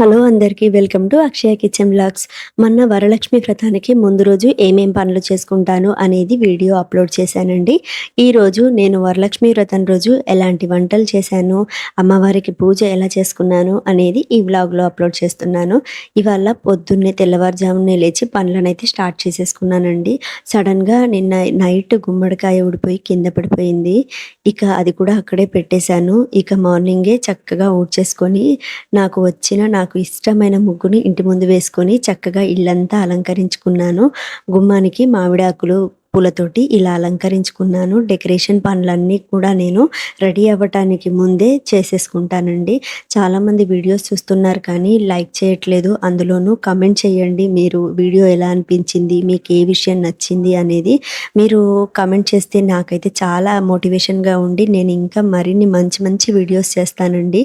Hello అందరికీ welcome to Akshaya kitchen blogs మొన్న వరలక్ష్మి వ్రతానికి ముందు రోజు ఏమేం పనులు చేసుకుంటాను అనేది వీడియో అప్లోడ్ చేశానండి. ఈరోజు నేను వరలక్ష్మి వ్రతం రోజు ఎలాంటి వంటలు చేశాను అమ్మవారికి పూజ ఎలా చేసుకున్నాను అనేది ఈ వ్లాగ్లో అప్లోడ్ చేస్తున్నాను. ఇవాళ పొద్దున్నే తెల్లవారుజామునే లేచి పనులనైతే స్టార్ట్ చేసేసుకున్నానండి. సడన్గా నిన్న నైట్ గుమ్మడికాయ ఊడిపోయి కింద పడిపోయింది. ఇక అది కూడా అక్కడే పెట్టేశాను. ఇక మార్నింగే చక్కగా ఊడ్చేసుకొని నాకు వచ్చిన నాకు ఇష్టమైన ముగ్గుని ఇంటి ముందు వేసుకొని చక్కగా ఇల్లంతా అలంకరించుకున్నాను. గుమ్మానికి మామిడాకులు పూలతోటి ఇలా అలంకరించుకున్నాను. డెకరేషన్ పనులన్నీ కూడా నేను రెడీ అవ్వటానికి ముందే చేసేసుకుంటానండి. చాలామంది వీడియోస్ చూస్తున్నారు కానీ లైక్ చేయట్లేదు. అందులోనూ కమెంట్ చేయండి. మీరు వీడియో ఎలా అనిపించింది? మీకు ఏ విషయం నచ్చింది అనేది మీరు కమెంట్ చేస్తే నాకైతే చాలా మోటివేషన్గా ఉండి నేను ఇంకా మరిన్ని మంచి మంచి వీడియోస్ చేస్తానండి.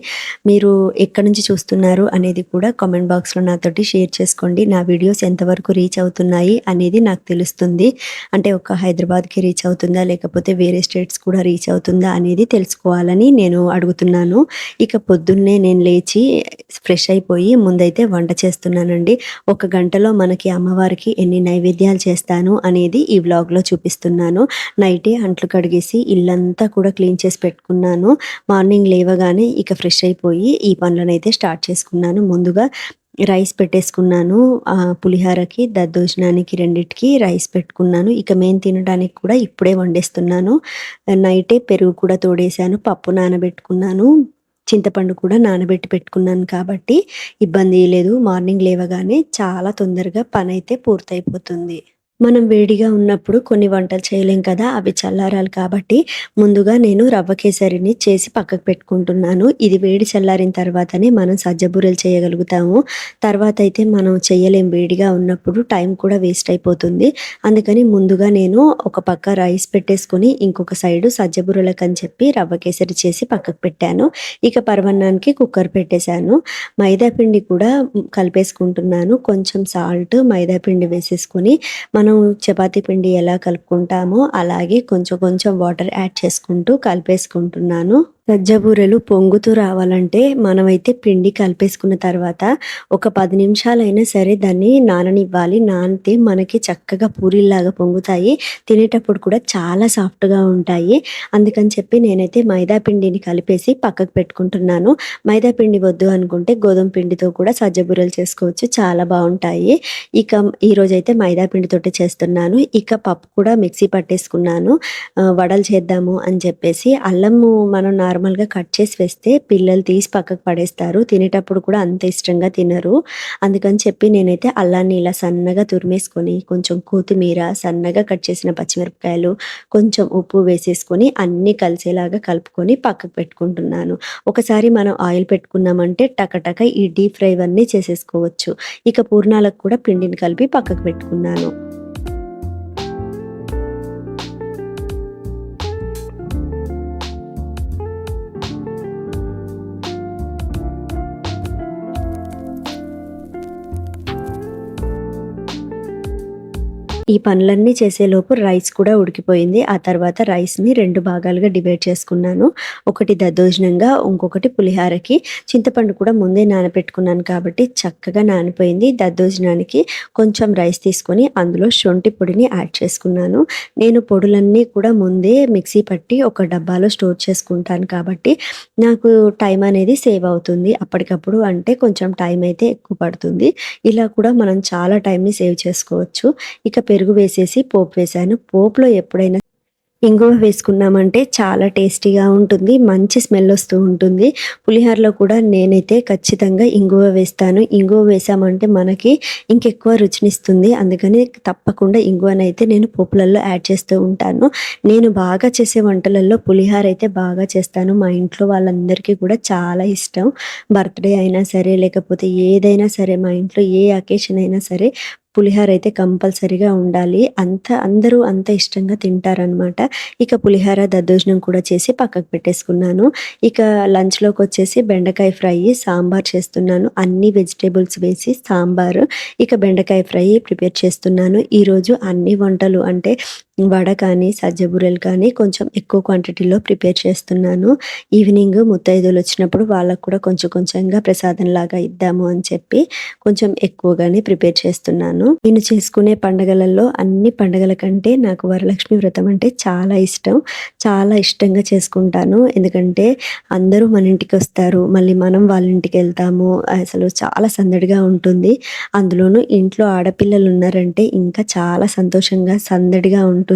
మీరు ఎక్కడి నుంచి చూస్తున్నారు అనేది కూడా కామెంట్ బాక్స్లో నాతోటి షేర్ చేసుకోండి. నా వీడియోస్ ఎంతవరకు రీచ్ అవుతున్నాయి అనేది నాకు తెలుస్తుంది. అంటే ఒక హైదరాబాద్కి రీచ్ అవుతుందా లేకపోతే వేరే స్టేట్స్ కూడా రీచ్ అవుతుందా అనేది తెలుసుకోవాలని నేను అడుగుతున్నాను. ఇక పొద్దున్నే నేను లేచి ఫ్రెష్ అయిపోయి ముందైతే వంట చేస్తున్నానండి. ఒక గంటలో మనకి అమ్మవారికి ఎన్ని నైవేద్యాలు చేస్తాను అనేది ఈ వ్లాగ్లో చూపిస్తున్నాను. నైటే అంట్లు కడిగేసి ఇల్లంతా కూడా క్లీన్ చేసి పెట్టుకున్నాను. మార్నింగ్ లేవగానే ఇక ఫ్రెష్ అయిపోయి ఈ పనులను అయితే స్టార్ట్ చేసుకున్నాను. ముందుగా రైస్ పెట్టేసుకున్నాను. పులిహారకి పులిహోరకి దద్దోజనానికి రెండిటికి రైస్ పెట్టుకున్నాను. ఇక మేము తినడానికి కూడా ఇప్పుడే వండేస్తున్నాను. నైటే పెరుగు కూడా తోడేశాను పప్పు నానబెట్టుకున్నాను చింతపండు కూడా నానబెట్టి పెట్టుకున్నాను కాబట్టి ఇబ్బంది లేదు. మార్నింగ్ లేవగానే చాలా తొందరగా పని అయితే పూర్తయిపోతుంది. మనం వేడిగా ఉన్నప్పుడు కొన్ని వంటలు చేయలేం కదా అవి చల్లారాలి కాబట్టి ముందుగా నేను రవ్వ కేసరిని చేసి పక్కకు పెట్టుకుంటున్నాను. ఇది వేడి చల్లారిన తర్వాతనే మనం సజ్జబూరలు చేయగలుగుతాము. తర్వాత అయితే మనం చేయలేం వేడిగా ఉన్నప్పుడు టైం కూడా వేస్ట్ అయిపోతుంది. అందుకని ముందుగా నేను ఒక పక్క రైస్ పెట్టేసుకొని ఇంకొక సైడు సజ్జబూరలకు అని చెప్పి రవ్వ కేసరి చేసి పక్కకు పెట్టాను. ఇక పర్వన్నానికి కుక్కర్ పెట్టేశాను. మైదా పిండి కూడా కలిపేసుకుంటున్నాను. కొంచెం సాల్ట్ మైదా పిండి వేసేసుకొని మనం చపాతీ పిండి ఎలా కలుపుకుంటామో అలాగే కొంచెం కొంచెం వాటర్ యాడ్ చేసుకుంటూ కలిపేసుకుంటున్నాను. సజ్జబూరెలు పొంగుతూ రావాలంటే మనమైతే పిండి కలిపేసుకున్న తర్వాత ఒక పది నిమిషాలైనా సరే దాన్ని నాననివ్వాలి. నానితే మనకి చక్కగా పూరీలాగా పొంగుతాయి. తినేటప్పుడు కూడా చాలా సాఫ్ట్గా ఉంటాయి. అందుకని చెప్పి నేనైతే మైదా పిండిని కలిపేసి పక్కకు పెట్టుకుంటున్నాను. మైదా పిండి వద్దు అనుకుంటే గోధుమ పిండితో కూడా సజ్జబూరెలు చేసుకోవచ్చు. చాలా బాగుంటాయి. ఇక ఈరోజు అయితే మైదా పిండితోటి చేస్తున్నాను. ఇక పప్పు కూడా మిక్సీ పట్టేసుకున్నాను. వడలు చేద్దాము అని చెప్పేసి అల్లము మనం నార్మల్గా కట్ చేసి వేస్తే పిల్లలు తీసి పక్కకు పడేస్తారు. తినేటప్పుడు కూడా అంత ఇష్టంగా తినరు. అందుకని చెప్పి నేనైతే అల్లాన్ని ఇలా సన్నగా తురిమేసుకొని కొంచెం కొత్తిమీర సన్నగా కట్ చేసిన పచ్చిమిరపకాయలు కొంచెం ఉప్పు వేసేసుకొని అన్నీ కలిసేలాగా కలుపుకొని పక్కకు పెట్టుకుంటున్నాను. ఒకసారి మనం ఆయిల్ పెట్టుకున్నామంటే టకటక ఈ డీప్ ఫ్రై అన్నీ చేసేసుకోవచ్చు. ఇక పూర్ణాలకు కూడా పిండిని కలిపి పక్కకు పెట్టుకున్నాను. ఈ పనులన్నీ చేసేలోపు రైస్ కూడా ఉడికిపోయింది. ఆ తర్వాత రైస్ని రెండు భాగాలుగా డివైడ్ చేసుకున్నాను. ఒకటి దద్దోజనంగా ఇంకొకటి పులిహారకి. చింతపండు కూడా ముందే నానబెట్టుకున్నాను కాబట్టి చక్కగా నానిపోయింది. దద్దోజనానికి కొంచెం రైస్ తీసుకొని అందులో శొంఠి పొడిని యాడ్ చేసుకున్నాను. నేను పొడులన్నీ కూడా ముందే మిక్సీ పట్టి ఒక డబ్బాలో స్టోర్ చేసుకుంటాను కాబట్టి నాకు టైం అనేది సేవ్ అవుతుంది. అప్పటికప్పుడు అంటే కొంచెం టైం అయితే ఎక్కువ పడుతుంది. ఇలా కూడా మనం చాలా టైంని సేవ్ చేసుకోవచ్చు. ఇక పెరుగు వేసేసి పోపు వేశాను. పోపులో ఎప్పుడైనా ఇంగువ వేసుకున్నామంటే చాలా టేస్టీగా ఉంటుంది మంచి స్మెల్ వస్తూ ఉంటుంది. పులిహోరలో కూడా నేనైతే ఖచ్చితంగా ఇంగువ వేస్తాను. ఇంగువ వేసామంటే మనకి ఇంకెక్కువ రుచినిస్తుంది. అందుకని తప్పకుండా ఇంగువనైతే నేను పోపులలో యాడ్ చేస్తూ ఉంటాను. నేను బాగా చేసే వంటలలో పులిహోర అయితే బాగా చేస్తాను. మా ఇంట్లో వాళ్ళందరికీ కూడా చాలా ఇష్టం. బర్త్డే అయినా సరే లేకపోతే ఏదైనా సరే మా ఇంట్లో ఏ అకేషన్ అయినా సరే పులిహోర అయితే కంపల్సరీగా ఉండాలి. అంత అందరూ అంత ఇష్టంగా తింటారనమాట ఇక పులిహోర దద్దోజనం కూడా చేసి పక్కకు పెట్టేసుకున్నాను. ఇక లంచ్లోకి వచ్చేసి బెండకాయ ఫ్రై సాంబార్ చేస్తున్నాను. అన్ని వెజిటేబుల్స్ వేసి సాంబార్. ఇక బెండకాయ ఫ్రై ప్రిపేర్ చేస్తున్నాను. ఈరోజు అన్ని వంటలు అంటే వడ కానీ, సజ్జ బూరెలు కానీ కొంచెం ఎక్కువ క్వాంటిటీలో ప్రిపేర్ చేస్తున్నాను. ఈవినింగ్ ముత్తైదువలొచ్చినప్పుడు వాళ్ళకి కూడా కొంచెం కొంచెంగా ప్రసాదం లాగా ఇద్దాము అని చెప్పి కొంచెం ఎక్కువగానే ప్రిపేర్ చేస్తున్నాను. నేను చేసుకునే పండగలలో అన్ని పండగల కంటే నాకు వరలక్ష్మి వ్రతం అంటే చాలా ఇష్టం. చాలా ఇష్టంగా చేసుకుంటాను. ఎందుకంటే అందరూ మన ఇంటికి వస్తారు మళ్ళీ మనం వాళ్ళ ఇంటికి వెళ్తాము అసలు చాలా సందడిగా ఉంటుంది. అందులోనూ ఇంట్లో ఆడపిల్లలు ఉన్నారంటే ఇంకా చాలా సంతోషంగా, సందడిగా ఉంటుంది.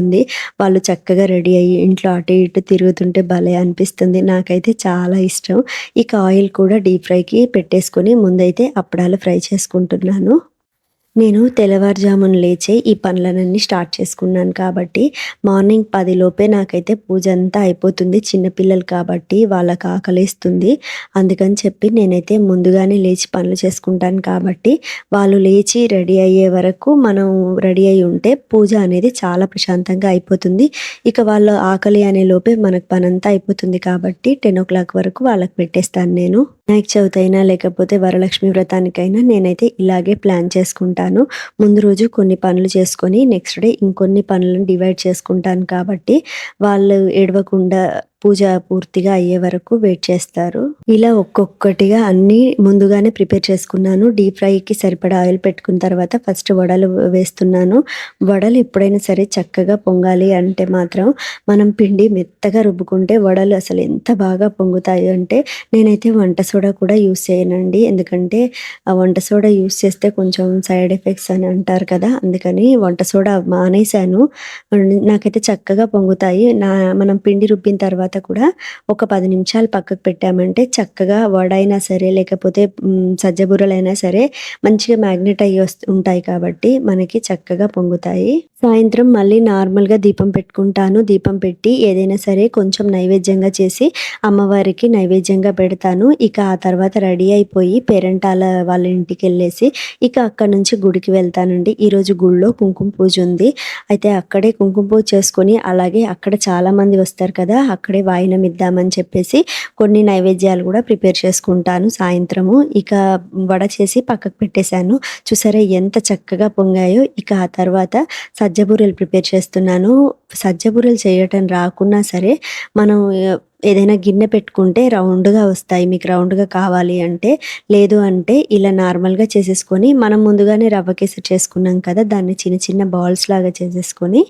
వాళ్ళు చక్కగా రెడీ అయ్యి ఇంట్లో అటు ఇటు తిరుగుతుంటే భలే అనిపిస్తుంది. నాకైతే చాలా ఇష్టం. ఇక ఆయిల్ కూడా డీప్ ఫ్రైకి పెట్టేసుకొని ముందైతే అప్పడాలు ఫ్రై చేసుకుంటున్నాను. నేను తెల్లవారుజామున లేచే ఈ పనులన్నీ స్టార్ట్ చేసుకున్నాను కాబట్టి మార్నింగ్ 10 లోపే నాకైతే పూజంతా అయిపోతుంది. చిన్నపిల్లలు కాబట్టి వాళ్ళకి ఆకలిస్తుంది అందుకని చెప్పి నేనైతే ముందుగానే లేచి పనులు చేసుకుంటాను కాబట్టి వాళ్ళు లేచి రెడీ అయ్యే వరకు మనం రెడీ అయి ఉంటే పూజ అనేది చాలా ప్రశాంతంగా అయిపోతుంది. ఇక వాళ్ళు ఆకలి అనే లోపే మనకు పనంతా అయిపోతుంది కాబట్టి 10:00 వరకు వాళ్ళకి పెట్టేస్తాను నేను. వినాయక చవితి అయినా లేకపోతే వరలక్ష్మి వ్రతానికైనా నేనైతే ఇలాగే ప్లాన్ చేసుకుంటాను. ముందు రోజు కొన్ని పనులు చేసుకొని నెక్స్ట్ డే ఇంకొన్ని పనులను డివైడ్ చేసుకుంటాను కాబట్టి వాళ్ళు ఏడవకుండా పూజ పూర్తిగా అయ్యే వరకు వెయిట్ చేస్తారు. ఇలా ఒక్కొక్కటిగా అన్నీ ముందుగానే ప్రిపేర్ చేసుకున్నాను. డీప్ ఫ్రైకి సరిపడా ఆయిల్ పెట్టుకున్న తర్వాత ఫస్ట్ వడలు వేస్తున్నాను. వడలు ఎప్పుడైనా సరే చక్కగా పొంగాలి అంటే మాత్రం మనం పిండి మెత్తగా రుబ్బుకుంటే వడలు అసలు ఎంత బాగా పొంగుతాయి అంటే నేనైతే వంట సోడా కూడా యూస్ చేయనండి. ఎందుకంటే ఆ వంట సోడా యూస్ చేస్తే కొంచెం సైడ్ ఎఫెక్ట్స్ అని అంటారు కదా! అందుకని వంట సోడా మానేశాను. నాకైతే చక్కగా పొంగుతాయి. నా మనం పిండి రుబ్బిన తర్వాత కూడా ఒక పది నిమిషాలు పక్కకు పెట్టామంటే చక్కగా వడ సరే లేకపోతే హ్మ్, సరే మంచిగా మ్యాగ్నెట్ అయ్యి ఉంటాయి కాబట్టి మనకి చక్కగా పొంగుతాయి. సాయంత్రం మళ్ళీ నార్మల్‌గా దీపం పెట్టుకుంటాను. దీపం పెట్టి ఏదైనా సరే కొంచెం నైవేద్యంగా చేసి అమ్మవారికి నైవేద్యంగా పెడతాను. ఇక ఆ తర్వాత రెడీ అయిపోయి పేరెంటాల వాళ్ళ ఇంటికెళ్ళేసి ఇక అక్కడి నుంచి గుడికి వెళ్తానండి. ఈరోజు గుడిలో కుంకుమ పూజ ఉంది. అయితే అక్కడే కుంకుమ పూజ చేసుకొని అలాగే అక్కడ చాలామంది వస్తారు కదా! అక్కడే వాయినం ఇద్దామని చెప్పేసి కొన్ని నైవేద్యాలు కూడా ప్రిపేర్ చేసుకుంటాను సాయంత్రము. ఇక వడ చేసి పక్కకు పెట్టేశాను. చూసారా ఎంత చక్కగా పొంగాయో. ఇక ఆ తర్వాత సజ్జ బూరెలు ప్రిపేర్ చేస్తున్నాను. సజ్జ బూరెలు చేయటం రాకున్నా సరే మనం ఏదైనా గిన్నె పెట్టుకుంటే రౌండ్‌గా వస్తాయి. మీకు రౌండ్‌గా కావాలి అంటే, లేదు అంటే ఇలా నార్మల్‌గా చేసేసుకొని మనం ముందుగానే రవ్వ కేసరి చేసుకున్నాం కదా! దాన్ని చిన్న చిన్న బాల్స్ లాగా చేసేసుకొని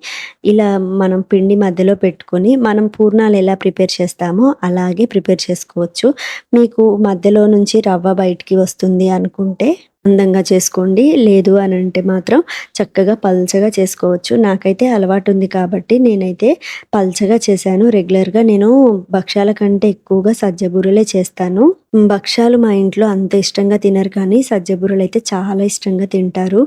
ఇలా మనం పిండి మధ్యలో పెట్టుకొని మనం పూర్ణాలు ఎలా ప్రిపేర్ చేస్తామో అలాగే ప్రిపేర్ చేసుకోవచ్చు. మీకు మధ్యలో నుంచి రవ్వ బయటికి వస్తుంది అనుకుంటే అందంగా చేసుకోండి. లేదు అని అంటే మాత్రం చక్కగా పల్చగా చేసుకోవచ్చు. నాకైతే అలవాటు ఉంది కాబట్టి నేనైతే పల్చగా చేశాను. రెగ్యులర్‌గా నేను భక్ష్యాల కంటే ఎక్కువగా సజ్జ బూరెలే చేస్తాను. భక్షాలు మా ఇంట్లో అంత ఇష్టంగా తినరు కానీ సజ్జ అయితే చాలా ఇష్టంగా తింటారు.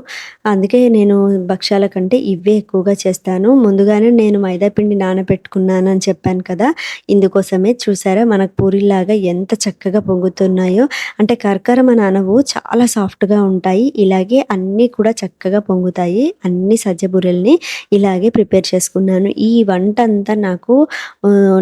అందుకే నేను భక్ష్యాల కంటే ఇవే ఎక్కువగా చేస్తాను. ముందుగానే నేను మైదాపిండి నానబెట్టుకున్నాను అని చెప్పాను కదా! ఇందుకోసమే చూసారా మనకు పూరిలాగా ఎంత చక్కగా పొంగుతున్నాయో. అంటే కరకరమని అనవు చాలా సాఫ్ట్‌గా ఉంటాయి. ఇలాగే అన్నీ కూడా చక్కగా పొంగుతాయి. అన్ని సజ్జబూరెల్ని ఇలాగే ప్రిపేర్ చేసుకున్నాను. ఈ వంట అంతా నాకు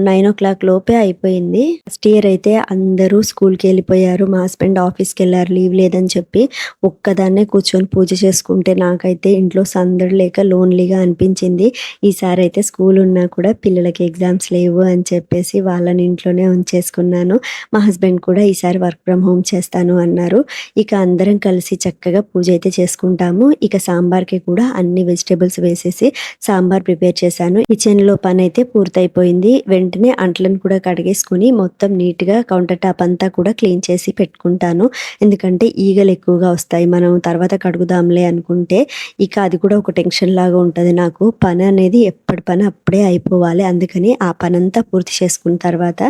నైన్ ఓ క్లాక్ లోపే అయిపోయింది. ఫస్ట్ ఇయర్ అయితే అందరూ స్కూల్ స్కూల్‌కెళ్ళిపోయారు. మా హస్బెండ్ ఆఫీస్‌కెళ్ళారు లీవ్ లేదని చెప్పి. ఒక్కదాన్నే కూర్చొని పూజ చేసుకుంటే నాకైతే ఇంట్లో సందడి లేక లోన్‌లీగా అనిపించింది. ఈసారి అయితే స్కూల్ ఉన్నా కూడా పిల్లలకి ఎగ్జామ్స్ లేవు అని చెప్పేసి వాళ్ళని ఇంట్లోనే ఉంచేసుకున్నాను. మా హస్బెండ్ కూడా ఈసారి వర్క్ ఫ్రమ్ హోమ్ చేస్తాను అన్నారు. ఇక అందరం కలిసి చక్కగా పూజ అయితే చేసుకుంటాము. ఇక సాంబార్‌కి కూడా అన్ని వెజిటేబుల్స్ వేసేసి సాంబార్ ప్రిపేర్ చేశాను. కిచెన్‌లో అయితే పూర్తయిపోయింది. వెంటనే అంట్లను కూడా కడిగేసుకొని మొత్తం నీట్‌గా కౌంటర్ టాప్ అంతా కూడా క్లీన్ చేసి పెట్టుకుంటాను. ఎందుకంటే ఈగలు ఎక్కువగా వస్తాయి. మనం తర్వాత కడుగుదాంలే అనుకుంటే ఇక అది కూడా ఒక టెన్షన్ లాగా ఉంటుంది నాకు. పని అనేది ఎప్పటి పని అప్పుడే అయిపోవాలి. అందుకని ఆ పనంతా పూర్తి చేసుకున్న తర్వాత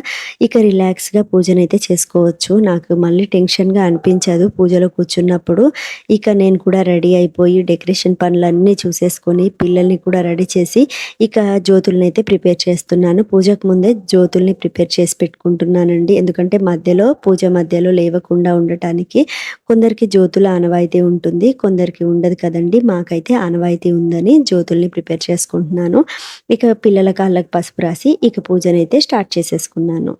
ఇక రిలాక్స్‌గా పూజనైతే చేసుకోవచ్చు. నాకు మళ్ళీ టెన్షన్‌గా అనిపించదు పూజలో కూర్చున్నప్పుడు. ఇక నేను కూడా రెడీ అయిపోయి డెకరేషన్ పనులన్నీ చూసేసుకొని పిల్లల్ని కూడా రెడీ చేసి ఇక జ్యోతులనైతే ప్రిపేర్ చేస్తున్నాను. పూజకు ముందే జ్యోతుల్ని ప్రిపేర్ చేసి పెట్టుకుంటున్నానండి. ఎందుకంటే మధ్యలో పూజ మధ్యలో లేవకుండా ఉండటానికి. కొందరికి జ్యోతుల ఆనవాయితీ ఉంటుంది. కొందరికి ఉండదు కదండీ! మాకైతే ఆనవాయితీ ఉందని జ్యోతుల్ని ప్రిపేర్ చేసుకుంటున్నాను. ఇక పిల్లల కాళ్ళకు పసుపు రాసి ఇక పూజనైతే స్టార్ట్ చేసేసుకున్నాను.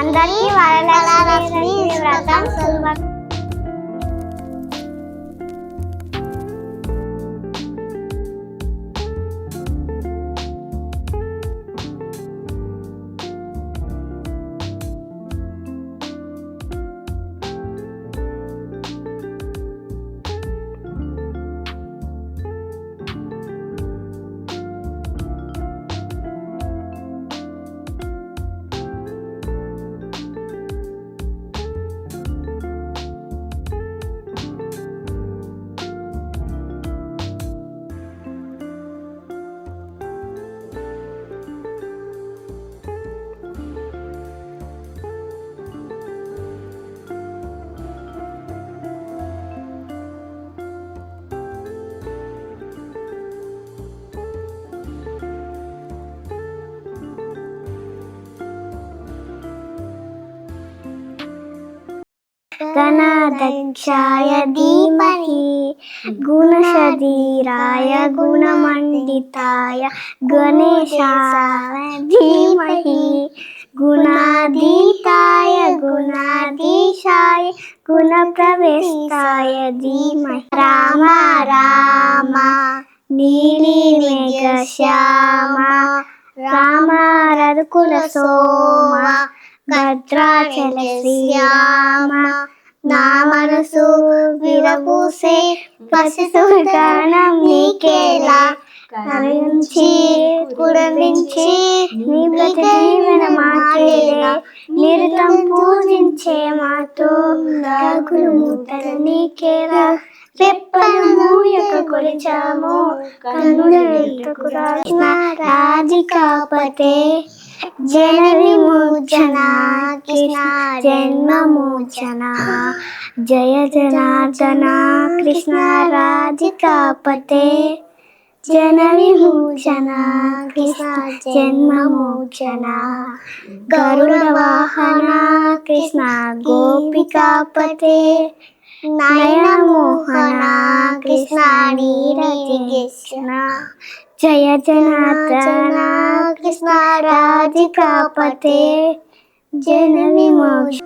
అందరికీ వరలక్ష్మి వ్రతం సులభం गणाध्यक्षाय धीमहि गुणशधीराय गुणमण्डिताय गणेशाय धीमहि गुणाधीताय गुणाधीशाय गुणप्रवेशाय धीमहि राम राम नीलिमेघश्यामा राम रघुकुलसोमा भद्राचलश्यामा నా మనసు విరపూసే పసిగానం నీకేలా? కరుణించి కురవించి నీ జీవన మాకేలా? నిరతం పూజించే మాతో రఘులు ముద్దల నీకేలా? రెప్పలు మూయక కొలిచాము కన్నుల కృష్ణ రాధికాపతే జన విమోచన కృష్ణ జన్మమోచన జయ జనార్దన కృష్ణ రాధికాపతే జన విమోచన కృష్ణ జన్మమోచన గరుడ వాహన కృష్ణ గోపికాపతే నయన మోహన కృష్ణ నీరతి కృష్ణ జయ జనార్దన కృష్ణ రాధికాపతే జన విమోచ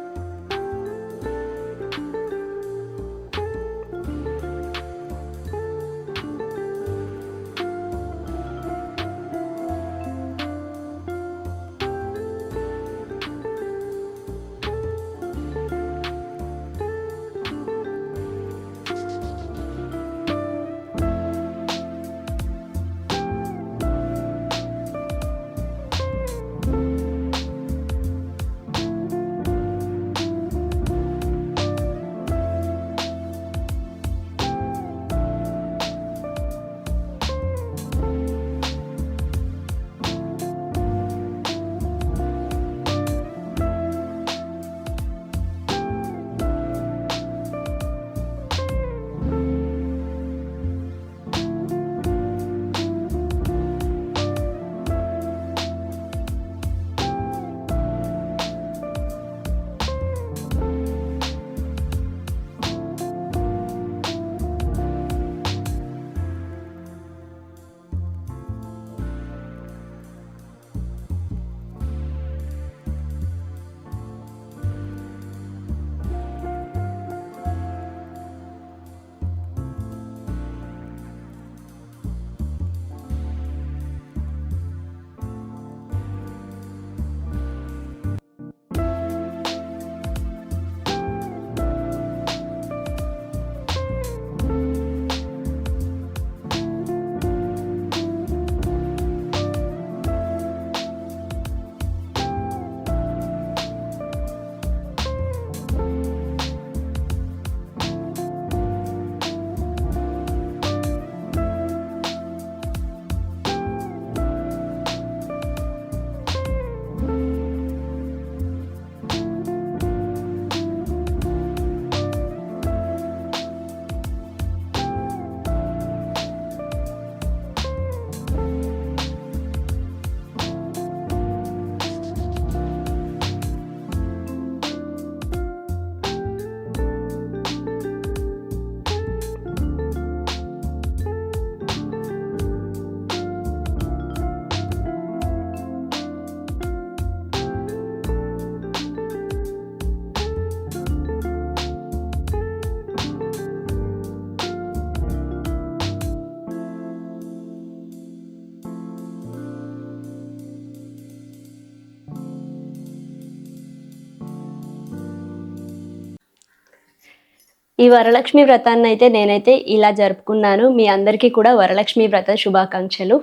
ఈ వరలక్ష్మి వ్రతాన్ని అయితే నేనైతే ఇలా జరుపుకున్నాను. మీ అందరికీ కూడా వరలక్ష్మి వ్రత శుభాకాంక్షలు.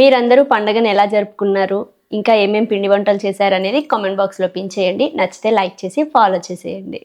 మీరందరూ పండగను ఎలా జరుపుకున్నారు? ఇంకా ఏమేమి పిండి వంటలు చేశారనేది కామెంట్ బాక్స్లో పిన్ చేయండి. నచ్చితే లైక్ చేసి ఫాలో చేసేయండి.